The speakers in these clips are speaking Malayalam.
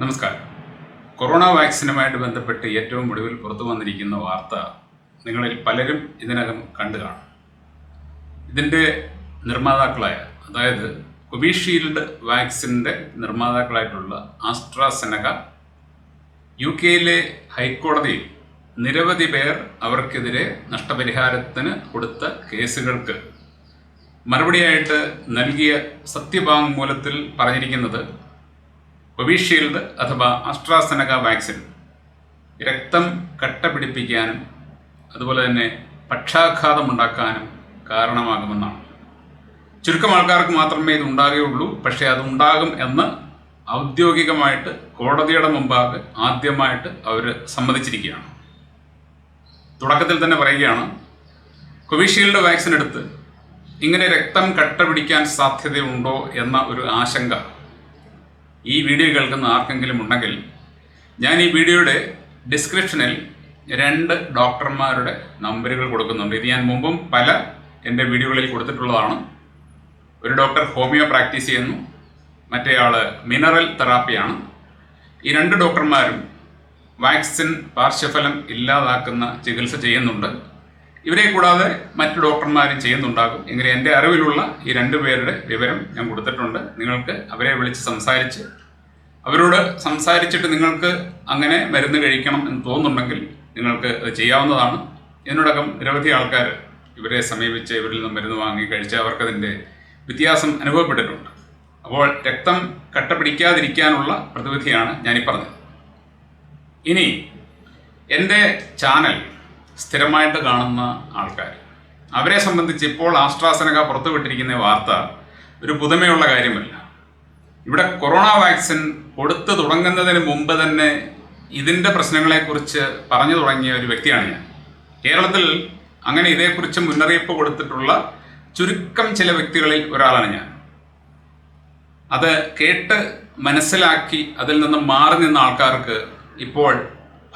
നമസ്കാരം. കൊറോണ വാക്സിനുമായിട്ട് ബന്ധപ്പെട്ട് ഏറ്റവും ഒടുവിൽ പുറത്തു വന്നിരിക്കുന്ന വാർത്ത നിങ്ങളിൽ പലരും ഇതിനകം കണ്ടു കാണും. ഇതിന്റെ നിർമ്മാതാക്കളായ അതായത് കൊവിഷീൽഡ് വാക്സിന്റെ നിർമ്മാതാക്കളായിട്ടുള്ള ആസ്ട്രാസെനക യു കെയിലെ ഹൈക്കോടതിയിൽ നിരവധി പേർ അവർക്കെതിരെ നഷ്ടപരിഹാരത്തിന് കൊടുത്ത കേസുകൾക്ക് മറുപടിയായിട്ട് നൽകിയ സത്യവാങ്മൂലത്തിൽ പറഞ്ഞിരിക്കുന്നത് കൊവിഷീൽഡ് അഥവാ അസ്ട്രാസെനക വാക്സിൻ. രക്തം കട്ട പിടിപ്പിക്കാനും അതുപോലെ തന്നെ പക്ഷാഘാതമുണ്ടാക്കാനും കാരണമാകുമെന്നാണ്. ചുരുക്കം ആൾക്കാർക്ക് മാത്രമേ ഇത് ഉണ്ടാകുകയുള്ളൂ. പക്ഷേ അത് ഉണ്ടാകും എന്ന് ഔദ്യോഗികമായിട്ട് കോടതിയുടെ മുമ്പാകെ ആദ്യമായിട്ട് അവർ സമ്മതിച്ചിരിക്കുകയാണ്. തുടക്കത്തിൽ തന്നെ പറയുകയാണ് കൊവിഷീൽഡ് വാക്സിൻ എടുത്ത് ഇങ്ങനെ രക്തം കട്ട പിടിക്കാൻ സാധ്യതയുണ്ടോ? എന്ന ഒരു ആശങ്ക ഈ വീഡിയോ കേൾക്കുന്ന ആർക്കെങ്കിലും ഉണ്ടെങ്കിൽ ഞാൻ ഈ വീഡിയോയുടെ ഡിസ്ക്രിപ്ഷനിൽ രണ്ട് ഡോക്ടർമാരുടെ നമ്പറുകൾ കൊടുക്കുന്നുണ്ട്. ഇത് ഞാൻ മുമ്പും പല എന്റെ വീഡിയോകളിൽ കൊടുത്തിട്ടുള്ളതാണ്. ഒരു ഡോക്ടർ ഹോമിയോ പ്രാക്ടീസ് ചെയ്യുന്നു. മറ്റേ ആൾ മിനറൽ തെറാപ്പിയാണ്. ഈ രണ്ട് ഡോക്ടർമാരും വാക്സിൻ പാർശ്വഫലം ഇല്ലാതാക്കുന്ന ചികിത്സ ചെയ്യുന്നുണ്ട്. ഇവരെ കൂടാതെ മറ്റു ഡോക്ടർമാരും ചെയ്യുന്നുണ്ടാകും. ഇങ്ങനെ എന്റെ അറിവിലുള്ള ഈ രണ്ടു പേരുടെ വിവരം ഞാൻ കൊടുത്തിട്ടുണ്ട്. നിങ്ങൾക്ക് അവരെ വിളിച്ച് സംസാരിച്ച് അവരോട് സംസാരിച്ചിട്ട് നിങ്ങൾക്ക് അങ്ങനെ മരുന്ന് കഴിക്കണം എന്ന് തോന്നുന്നുണ്ടെങ്കിൽ നിങ്ങൾക്ക് അത് ചെയ്യാവുന്നതാണ്. എന്നോടകം നിരവധി ആൾക്കാർ ഇവരെ സമീപിച്ച് ഇവരിൽ നിന്ന് മരുന്ന് വാങ്ങി കഴിച്ച് അവർക്കതിന്റെ വ്യത്യാസം അനുഭവപ്പെട്ടിട്ടുണ്ട്. അപ്പോൾ രക്തം കട്ട പിടിക്കാതിരിക്കാനുള്ള പ്രതിവിധിയാണ് ഞാനീ പറഞ്ഞത്. ഇനി എന്റെ ചാനൽ സ്ഥിരമായിട്ട് കാണുന്ന ആൾക്കാർ. അവരെ സംബന്ധിച്ച് ഇപ്പോൾ ആസ്ട്രാസനക പുറത്തുവിട്ടിരിക്കുന്ന വാർത്ത ഒരു പുതുമയുള്ള കാര്യമല്ല. ഇവിടെ കൊറോണ വാക്സിൻ കൊടുത്തു തുടങ്ങുന്നതിന് മുമ്പ് തന്നെ ഇതിന്റെ പ്രശ്നങ്ങളെക്കുറിച്ച് പറഞ്ഞു തുടങ്ങിയ ഒരു വ്യക്തിയാണ് ഞാൻ. കേരളത്തിൽ അങ്ങനെ ഇതേക്കുറിച്ച് മുന്നറിയിപ്പ് കൊടുത്തിട്ടുള്ള ചുരുക്കം ചില വ്യക്തികളിൽ ഒരാളാണ് ഞാൻ. അത് കേട്ട് മനസ്സിലാക്കി അതിൽ നിന്ന് മാറി നിന്ന ആൾക്കാർക്ക് ഇപ്പോൾ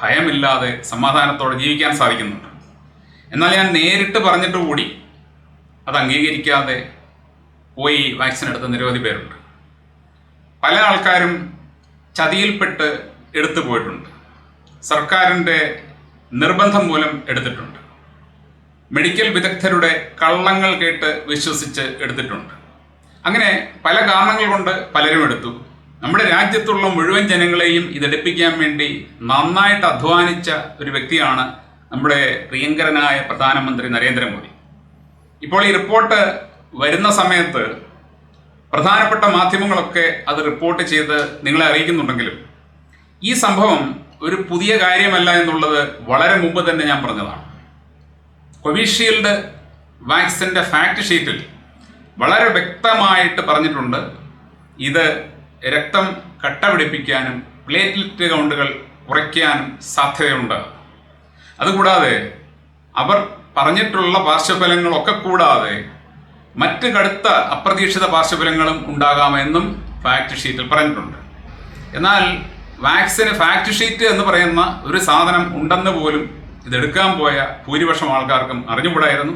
ഭയമില്ലാതെ സമാധാനത്തോടെ ജീവിക്കാൻ സാധിക്കുന്നുണ്ട്. എന്നാൽ ഞാൻ നേരിട്ട് പറഞ്ഞിട്ട് കൂടി അത് അംഗീകരിക്കാതെ പോയി വാക്സിൻ എടുത്ത നിരവധി പേരുണ്ട്. പല ആൾക്കാരും ചതിയിൽപ്പെട്ട് എടുത്തു പോയിട്ടുണ്ട്. സർക്കാരിന്റെ നിർബന്ധം മൂലം എടുത്തിട്ടുണ്ട്. മെഡിക്കൽ വിദഗ്ധരുടെ കള്ളങ്ങൾ കേട്ട് വിശ്വസിച്ച് എടുത്തിട്ടുണ്ട്. അങ്ങനെ പല കാരണങ്ങൾ കൊണ്ട് പലരും എടുത്തു. നമ്മുടെ രാജ്യത്തുള്ള മുഴുവൻ ജനങ്ങളെയും ഇതെടുപ്പിക്കാൻ വേണ്ടി നന്നായിട്ട് അധ്വാനിച്ച ഒരു വ്യക്തിയാണ് നമ്മുടെ പ്രിയങ്കരനായ പ്രധാനമന്ത്രി നരേന്ദ്രമോദി. ഇപ്പോൾ ഈ റിപ്പോർട്ട് വരുന്ന സമയത്ത് പ്രധാനപ്പെട്ട മാധ്യമങ്ങളൊക്കെ അത് റിപ്പോർട്ട് ചെയ്ത് നിങ്ങളെ അറിയിക്കുന്നുണ്ടെങ്കിലും ഈ സംഭവം ഒരു പുതിയ കാര്യമല്ല എന്നുള്ളത് വളരെ മുമ്പ് തന്നെ ഞാൻ പറഞ്ഞതാണ്. കോവിഷീൽഡ് വാക്സിന്റെ ഫാക്ട് ഷീറ്റിൽ വളരെ വ്യക്തമായിട്ട് പറഞ്ഞിട്ടുണ്ട് ഇത് രക്തം കട്ട പിടിപ്പിക്കാനും പ്ലേറ്റ്ലെറ്റ് കൗണ്ടുകൾ കുറയ്ക്കാനും സാധ്യതയുണ്ട്. അതുകൂടാതെ അവർ പറഞ്ഞിട്ടുള്ള പാർശ്വഫലങ്ങളൊക്കെ കൂടാതെ മറ്റ് കടുത്ത അപ്രതീക്ഷിത പാർശ്വഫലങ്ങളും ഉണ്ടാകാമെന്നും ഫാക്ട് ഷീറ്റിൽ പറഞ്ഞിട്ടുണ്ട്. എന്നാൽ വാക്സിന് ഫാക്ട് ഷീറ്റ് എന്ന് പറയുന്ന ഒരു സാധനം ഉണ്ടെന്ന് പോലും ഇതെടുക്കാൻ പോയ ഭൂരിപക്ഷം ആൾക്കാർക്കും അറിഞ്ഞുകൂടായിരുന്നു.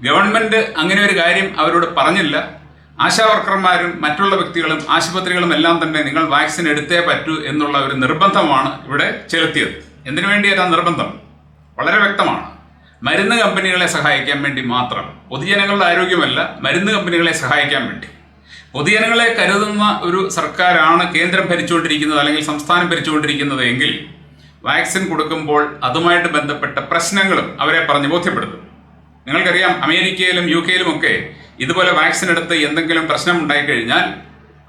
ഗവൺമെന്റ് അങ്ങനെ ഒരു കാര്യം അവരോട് പറഞ്ഞില്ല. ആശാവർക്കർമാരും മറ്റുള്ള വ്യക്തികളും ആശുപത്രികളും എല്ലാം തന്നെ നിങ്ങൾ വാക്സിൻ എടുത്തേ പറ്റൂ എന്നുള്ള ഒരു നിർബന്ധമാണ് ഇവിടെ ചെലുത്തിയത്. എന്തിനു വേണ്ടിയാ നിർബന്ധം? വളരെ വ്യക്തമാണ്. മരുന്ന് കമ്പനികളെ സഹായിക്കാൻ വേണ്ടി മാത്രം. പൊതുജനങ്ങളുടെ ആരോഗ്യമല്ല മരുന്ന് കമ്പനികളെ സഹായിക്കാൻ വേണ്ടി. പൊതുജനങ്ങളെ കരുതുന്ന ഒരു സർക്കാരാണ് കേന്ദ്രം ഭരിച്ചുകൊണ്ടിരിക്കുന്നത് അല്ലെങ്കിൽ സംസ്ഥാനം ഭരിച്ചുകൊണ്ടിരിക്കുന്നത് എങ്കിൽ വാക്സിൻ കൊടുക്കുമ്പോൾ അതുമായിട്ട് ബന്ധപ്പെട്ട പ്രശ്നങ്ങളും അവരെ പറഞ്ഞ് ബോധ്യപ്പെടുത്തും. നിങ്ങൾക്കറിയാം അമേരിക്കയിലും യു കെയിലും ഒക്കെ ഇതുപോലെ വാക്സിൻ എടുത്ത് എന്തെങ്കിലും പ്രശ്നം ഉണ്ടായിക്കഴിഞ്ഞാൽ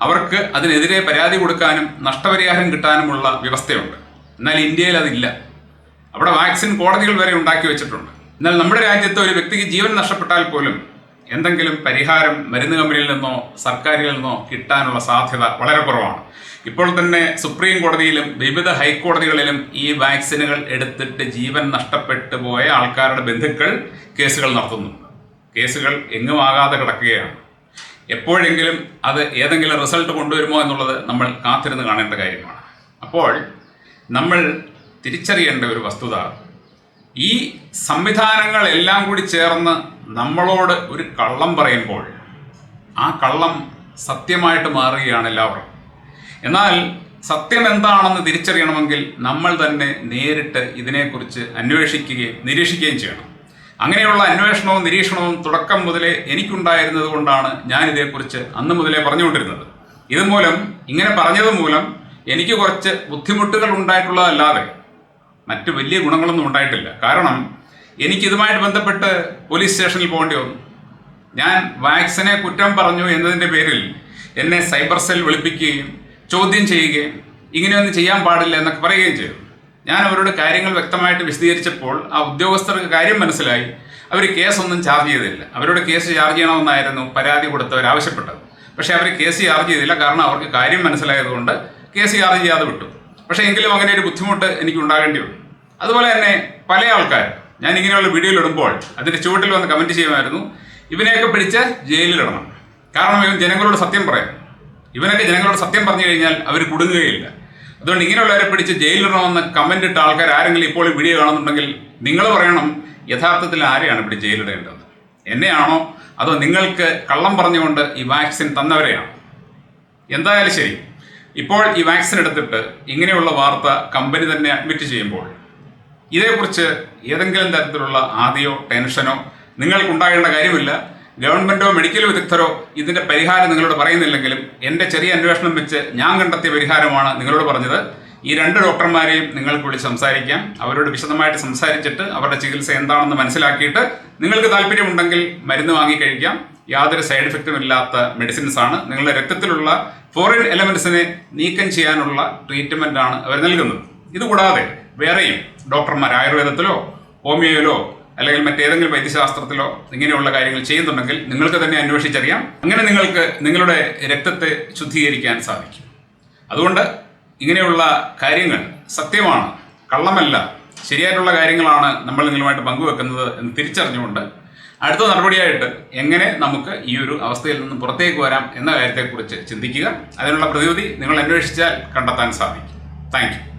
അവർക്ക് അതിനെതിരെ പരാതി കൊടുക്കാനും നഷ്ടപരിഹാരം കിട്ടാനുമുള്ള വ്യവസ്ഥയുണ്ട്. എന്നാൽ ഇന്ത്യയിൽ അതില്ല. അവിടെ വാക്സിൻ കോടതികൾ വരെ ഉണ്ടാക്കി വെച്ചിട്ടുണ്ട്. എന്നാൽ നമ്മുടെ രാജ്യത്ത് ഒരു വ്യക്തിക്ക് ജീവൻ നഷ്ടപ്പെട്ടാൽ പോലും എന്തെങ്കിലും പരിഹാരം മരുന്ന് കമ്പനിയിൽ നിന്നോ സർക്കാരിൽ നിന്നോ കിട്ടാനുള്ള സാധ്യത വളരെ കുറവാണ്. ഇപ്പോൾ തന്നെ സുപ്രീം കോടതിയിലും വിവിധ ഹൈക്കോടതികളിലും ഈ വാക്സിനുകൾ എടുത്തിട്ട് ജീവൻ നഷ്ടപ്പെട്ടു പോയ ആൾക്കാരുടെ ബന്ധുക്കൾ കേസുകൾ നടത്തുന്നുണ്ട് കേസുകൾ എങ്ങുമാകാതെ കിടക്കുകയാണ്. എപ്പോഴെങ്കിലും അത് ഏതെങ്കിലും റിസൾട്ട് കൊണ്ടുവരുമോ എന്നുള്ളത് നമ്മൾ കാത്തിരുന്ന് കാണേണ്ട കാര്യമാണ്. അപ്പോൾ നമ്മൾ തിരിച്ചറിയേണ്ട ഒരു വസ്തുത ഈ സംവിധാനങ്ങളെല്ലാം കൂടി ചേർന്ന് നമ്മളോട് ഒരു കള്ളം പറയുമ്പോൾ ആ കള്ളം സത്യമായിട്ട് മാറുകയാണ് എല്ലാവരും. എന്നാൽ സത്യം എന്താണെന്ന് തിരിച്ചറിയണമെങ്കിൽ നമ്മൾ തന്നെ നേരിട്ട് ഇതിനെക്കുറിച്ച് അന്വേഷിക്കുകയും നിരീക്ഷിക്കുകയും ചെയ്യണം. അങ്ങനെയുള്ള അന്വേഷണവും നിരീക്ഷണവും തുടക്കം മുതലേ എനിക്കുണ്ടായിരുന്നത് കൊണ്ടാണ് ഞാൻ ഇതേക്കുറിച്ച് അന്ന് മുതലേ പറഞ്ഞുകൊണ്ടിരുന്നത്. ഇതുമൂലം ഇങ്ങനെ പറഞ്ഞത് മൂലം എനിക്ക് കുറച്ച് ബുദ്ധിമുട്ടുകൾ ഉണ്ടായിട്ടുള്ളതല്ലാതെ മറ്റ് വലിയ ഗുണങ്ങളൊന്നും ഉണ്ടായിട്ടില്ല. കാരണം എനിക്ക് ഇതുമായിട്ട് ബന്ധപ്പെട്ട് പോലീസ് സ്റ്റേഷനിൽ പോകേണ്ടി വന്നു. ഞാൻ വാക്സിനെ കുറ്റം പറഞ്ഞു എന്നതിന്റെ പേരിൽ എന്നെ സൈബർ സെൽ വിളിപ്പിക്കുകയും ചോദ്യം ചെയ്യുകയും ഇങ്ങനെയൊന്നും ചെയ്യാൻ പാടില്ല എന്നൊക്കെ പറയുകയും ചെയ്തു. ഞാൻ അവരോട് കാര്യങ്ങൾ വ്യക്തമായിട്ട് വിശദീകരിച്ചപ്പോൾ ആ ഉദ്യോഗസ്ഥർക്ക് കാര്യം മനസ്സിലായി. അവർ കേസൊന്നും ചാർജ് ചെയ്തില്ല. അവരോട് കേസ് ചാർജ് ചെയ്യണമെന്നായിരുന്നു പരാതി കൊടുത്തവർ ആവശ്യപ്പെട്ടത്. പക്ഷേ അവർ കേസ് ചാർജ് ചെയ്തില്ല. കാരണം അവർക്ക് കാര്യം മനസ്സിലായതുകൊണ്ട് കേസ് ചാർജ് ചെയ്യാതെ വിട്ടു. പക്ഷേ എങ്കിലും അങ്ങനെ ഒരു ബുദ്ധിമുട്ട് എനിക്ക് ഉണ്ടാകേണ്ടി വന്നു അതുപോലെ തന്നെ പല ആൾക്കാർ ഞാൻ ഇങ്ങനെയുള്ള വീഡിയോയിൽ ഇടുമ്പോൾ അതിന്റെ ചുവട്ടിൽ വന്ന് കമന്റ് ചെയ്യുമായിരുന്നു. ഇവനെയൊക്കെ പിടിച്ച് ജയിലിലിടണം കാരണം ഇവൻ ജനങ്ങളോട് സത്യം പറയാം. ഇവനൊക്കെ ജനങ്ങളോട് സത്യം പറഞ്ഞു കഴിഞ്ഞാൽ അവർ കുടുങ്ങുകയില്ല. അതുകൊണ്ട് ഇങ്ങനെയുള്ളവരെ പിടിച്ച് ജയിലിടണമെന്ന് കമന്റ് ഇട്ട ആൾക്കാർ ആരെങ്കിലും ഇപ്പോൾ ഈ വീഡിയോ കാണുന്നുണ്ടെങ്കിൽ നിങ്ങൾ പറയണം യഥാർത്ഥത്തിൽ ആരെയാണ് ഇവിടെ ജയിലിടേണ്ടത്? എന്നെയാണോ? അതോ നിങ്ങൾക്ക് കള്ളം പറഞ്ഞുകൊണ്ട് ഈ വാക്സിൻ തന്നവരെയാണോ? എന്തായാലും ശരി. ഇപ്പോൾ ഈ വാക്സിൻ എടുത്തിട്ട് ഇങ്ങനെയുള്ള വാർത്ത കമ്പനി തന്നെ അഡ്മിറ്റ് ചെയ്യുമ്പോൾ ഇതേക്കുറിച്ച് ഏതെങ്കിലും തരത്തിലുള്ള ആദിയോ ടെൻഷനോ നിങ്ങൾക്കുണ്ടാകേണ്ട കാര്യമില്ല. ഗവൺമെന്റോ മെഡിക്കൽ വിദഗ്ധരോ ഇതിന്റെ പരിഹാരം നിങ്ങളോട് പറയുന്നില്ലെങ്കിലും എന്റെ ചെറിയ അന്വേഷണം വെച്ച് ഞാൻ കണ്ടെത്തിയ പരിഹാരമാണ് നിങ്ങളോട് പറഞ്ഞത്. ഈ രണ്ട് ഡോക്ടർമാരെയും നിങ്ങൾക്ക് വിളിച്ച് സംസാരിക്കാം. അവരോട് വിശദമായിട്ട് സംസാരിച്ചിട്ട് അവരുടെ ചികിത്സ എന്താണെന്ന് മനസ്സിലാക്കിയിട്ട് നിങ്ങൾക്ക് താല്പര്യമുണ്ടെങ്കിൽ മരുന്ന് വാങ്ങി കഴിക്കാം. യാതൊരു സൈഡ് എഫക്റ്റും ഇല്ലാത്ത മെഡിസിൻസ് ആണ്. നിങ്ങളുടെ രക്തത്തിലുള്ള ഫോറിൻ എലമെന്റ്സിനെ നീക്കം ചെയ്യാനുള്ള ട്രീറ്റ്മെന്റ് ആണ് അവർ നൽകുന്നത്. ഇതുകൂടാതെ വേറെയും ഡോക്ടർമാർ ആയുർവേദത്തിലോ ഹോമിയോയിലോ അല്ലെങ്കിൽ മറ്റേതെങ്കിലും വൈദ്യശാസ്ത്രത്തിലോ ഇങ്ങനെയുള്ള കാര്യങ്ങൾ ചെയ്യുന്നുണ്ടെങ്കിൽ നിങ്ങൾക്ക് തന്നെ അന്വേഷിച്ചറിയാം. അങ്ങനെ നിങ്ങൾക്ക് നിങ്ങളുടെ രക്തത്തെ ശുദ്ധീകരിക്കാൻ സാധിക്കും. അതുകൊണ്ട് ഇങ്ങനെയുള്ള കാര്യങ്ങൾ സത്യമാണ് കള്ളമല്ല ശരിയായിട്ടുള്ള കാര്യങ്ങളാണ് നമ്മൾ നിങ്ങളുമായിട്ട് പങ്കുവെക്കുന്നത് എന്ന് തിരിച്ചറിഞ്ഞുകൊണ്ട് അടുത്ത നടപടിയായിട്ട് എങ്ങനെ നമുക്ക് ഈ ഒരു അവസ്ഥയിൽ നിന്ന് പുറത്തേക്ക് വരാം എന്ന കാര്യത്തെക്കുറിച്ച് ചിന്തിക്കുക. അതിനുള്ള പ്രതിവിധി നിങ്ങൾ അന്വേഷിച്ചാൽ കണ്ടെത്താൻ സാധിക്കും. താങ്ക്